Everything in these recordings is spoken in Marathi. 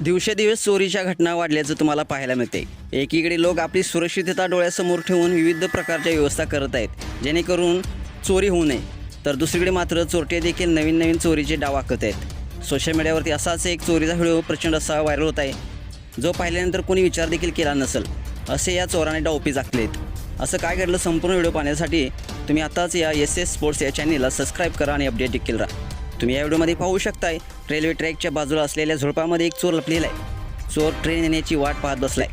दिवसेदिवस चोरीच्या घटना वाढल्याचं तुम्हाला पाहायला मिळते. एकीकडे लोक आपली सुरक्षितता डोळ्यासमोर ठेवून विविध प्रकारच्या व्यवस्था करत आहेत जेणेकरून चोरी होऊ नये. तर दुसरीकडे मात्र चोरटे देखील नवीन नवीन चोरीचे डाव आखत आहेत. सोशल मीडियावरती असाच एक चोरीचा व्हिडिओ प्रचंड असा व्हायरल होत आहे. जो पाहिल्यानंतर कोणी विचार देखील केला नसेल असे या चोराने डावपी झाकलेत असं काय घडलं संपूर्ण व्हिडिओ पाहण्यासाठी तुम्ही आताच या एस एस स्पोर्ट्स या चॅनेलला सबस्क्राईब करा आणि अपडेट देखील राहा. तुम्ही या व्हिडिओमध्ये पाहू शकताय रेल्वे ट्रॅकच्या बाजूला असलेल्या झुडपामध्ये एक चोर लपलेला आहे. चोर ट्रेन येण्याची वाट पाहत बसलाय.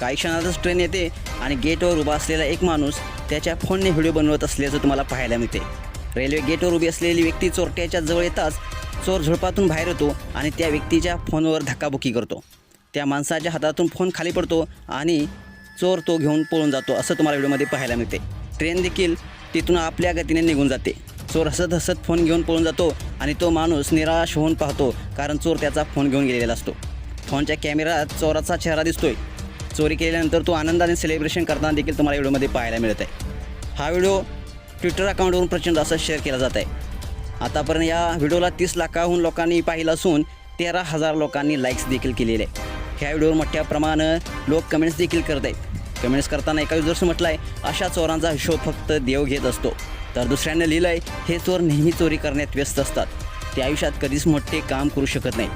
काही क्षणातच ट्रेन येते आणि गेटवर उभा असलेला एक माणूस त्याच्या फोनने व्हिडिओ बनवत असल्याचं तुम्हाला पाहायला मिळते. रेल्वे गेटवर उभी असलेली व्यक्ती चोरट्याच्या जवळ येताच चोर झुडपातून बाहेर येतो आणि त्या व्यक्तीच्या फोनवर धक्काबुक्की करतो. त्या माणसाच्या हातातून फोन खाली पडतो आणि चोर तो घेऊन पळून जातो असं तुम्हाला व्हिडिओमध्ये पाहायला मिळते. ट्रेन देखील तिथून आपल्या गतीने निघून जाते. चोर हसत हसत फोन घेऊन पळून जातो आणि तो माणूस निराश होऊन पाहतो कारण चोर त्याचा फोन घेऊन गेलेला असतो. फोनच्या कॅमेऱ्यात चोराचा चेहरा दिसतोय. चोरी केल्यानंतर तो आनंदाने सेलिब्रेशन करताना देखील तुम्हाला व्हिडिओमध्ये पाहायला मिळत आहे हा व्हिडिओ ट्विटर अकाउंटवरून प्रचंड असा शेअर केला जात आहे आतापर्यंत या व्हिडिओला तीस लाखाहून लोकांनी पाहिलं असून तेरा हजार लोकांनी लाईक्स देखील केलेले. आहे ह्या व्हिडिओवर मोठ्या प्रमाणात लोक कमेंट्स देखील करत आहेत कमेंट्स करताना एका युजर्स म्हटलं आहे अशा चोरांचा हिशोब फक्त देव घेत असतो. तर दुसऱ्यानं लिहिलं आहे हे चोर नेहमी चोरी करण्यात व्यस्त असतात. ते आयुष्यात कधीच मोठे काम करू शकत नाही.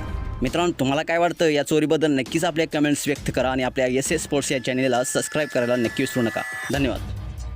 मित्रांनो तुम्हाला काय वाटतं? या चोरीबद्दल नक्कीच आपल्या कमेंट्स व्यक्त करा आणि आपल्या एस एस स्पोर्ट्स या चॅनेलला सबस्क्राईब करायला नक्की विसरू नका. धन्यवाद.